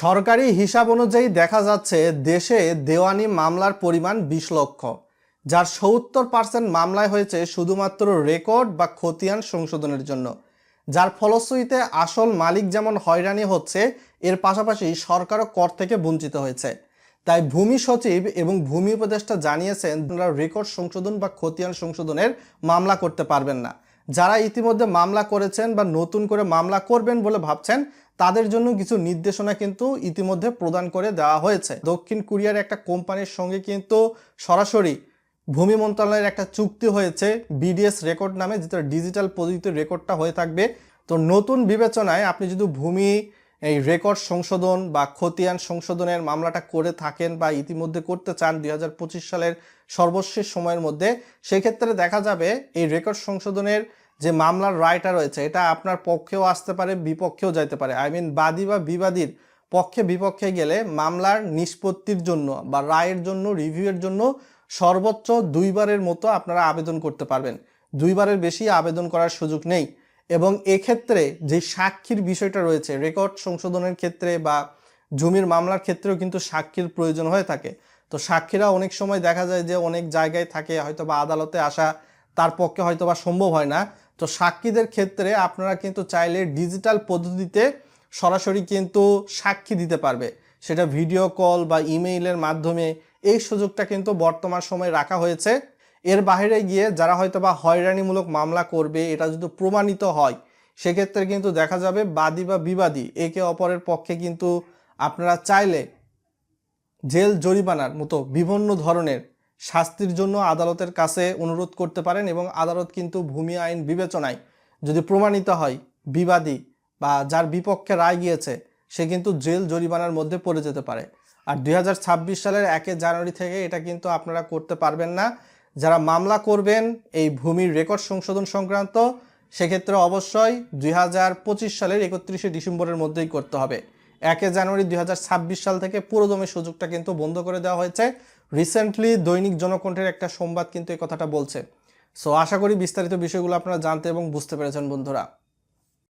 সরকারি হিসাব অনুযায়ী দেখা যাচ্ছে দেশে দেওয়ানি মামলার পরিমাণ বিশ লক্ষ, যার সত্তর পার্সেন্ট মামলায় হয়েছে শুধুমাত্র রেকর্ড বা খতিয়ান সংশোধনের জন্য, যার ফলশ্রুতিতে আসল মালিক যেমন হয়রানি হচ্ছে, এর পাশাপাশি সরকারও কর থেকে বঞ্চিত হয়েছে। তাই ভূমি সচিব এবং ভূমি উপদেষ্টা জানিয়েছেন আপনারা রেকর্ড সংশোধন বা খতিয়ান সংশোধনের মামলা করতে পারবেন না। যারা ইতিমধ্যে মামলা করেছেন বা নতুন করে মামলা করবেন বলে ভাবছেন তাদের জন্য কিছু নির্দেশনা কিন্তু ইতিমধ্যে প্রদান করে দেওয়া হয়েছে। দক্ষিণ কোরিয়ার একটা কোম্পানির সঙ্গে কিন্তু সরাসরি ভূমি মন্ত্রণালয়ের একটা চুক্তি হয়েছে, বিডিএস রেকর্ড নামে, যেটা ডিজিটাল প্রযুক্তির রেকর্ডটা হয়ে থাকবে। তো নতুন বিবেচনায় আপনি যদি ভূমি, এই রেকর্ড সংশোধন বা খতিয়ান সংশোধনের মামলাটা করে থাকেন বা ইতিমধ্যে করতে চান দুই হাজার পঁচিশ সালের সর্বশেষ সময়ের মধ্যে, সেক্ষেত্রে দেখা যাবে এই রেকর্ড সংশোধনের যে মামলার রায়টা রয়েছে, এটা আপনার পক্ষেও আসতে পারে, বিপক্ষেও যাইতে পারে। আই মিন বাদী বা বিবাদীর পক্ষে বিপক্ষে গেলে মামলার নিষ্পত্তির জন্য বা রায়ের জন্য, রিভিউয়ের জন্য সর্বোচ্চ দুইবারের মতো আপনারা আবেদন করতে পারবেন। দুইবারের বেশি আবেদন করার সুযোগ নেই। এবং এক্ষেত্রে যে সাক্ষীর বিষয়টা রয়েছে, রেকর্ড সংশোধনের ক্ষেত্রে বা জমির মামলার ক্ষেত্রেও কিন্তু সাক্ষীর প্রয়োজন হয়ে থাকে। তো সাক্ষীরা অনেক সময় দেখা যায় যে অনেক জায়গায় থাকে হয়তো বা আদালতে আসা তার পক্ষে হয়তো বা সম্ভব হয় না। তো সাক্ষীদের ক্ষেত্রে আপনারা কিন্তু চাইলে ডিজিটাল পদ্ধতিতে সরাসরি কিন্তু সাক্ষী দিতে পারবে। সেটা ভিডিও কল বা ইমেইলের মাধ্যমে এই সুযোগটা কিন্তু বর্তমান সময়ে রাখা হয়েছে। এর বাইরে গিয়ে যারা হয়তো বা হয়রানিমূলক মামলা করবে, এটা যদি প্রমাণিত হয়, সেক্ষেত্রে কিন্তু দেখা যাবে বাদী বা বিবাদী, একে অপরের পক্ষে কিন্তু আপনারা চাইলে জেল জরিমানার মতো বিভিন্ন ধরনের শাস্তির জন্য আদালতের কাছে অনুরোধ করতে পারেন এবং আদালত কিন্তু ভূমি আইন বিবেচনায় যদি প্রমাণিত হয় বিবাদী বা যার বিপক্ষে রায় গিয়েছে, সে কিন্তু জেল জরিমানার মধ্যে পড়ে যেতে পারে। আর দুই হাজার ছাব্বিশ সালের একে জানুয়ারি থেকে এটা কিন্তু আপনারা করতে পারবেন না। যারা মামলা করবেন এই ভূমির রেকর্ড সংশোধন সংক্রান্ত, সেক্ষেত্রে অবশ্যই দুই হাজার পঁচিশ সালের একত্রিশে ডিসেম্বরের মধ্যেই করতে হবে। একে জানুয়ারি দুই হাজার ছাব্বিশ সাল থেকে পুরোদমে সুযোগটা কিন্তু বন্ধ করে দেওয়া হয়েছে। রিসেন্টলি দৈনিক জনকণ্ঠের একটা সংবাদ কিন্তু এই কথাটা বলছে। সো আশা করি বিস্তারিত বিষয়গুলো আপনারা জানতে এবং বুঝতে পেরেছেন বন্ধুরা।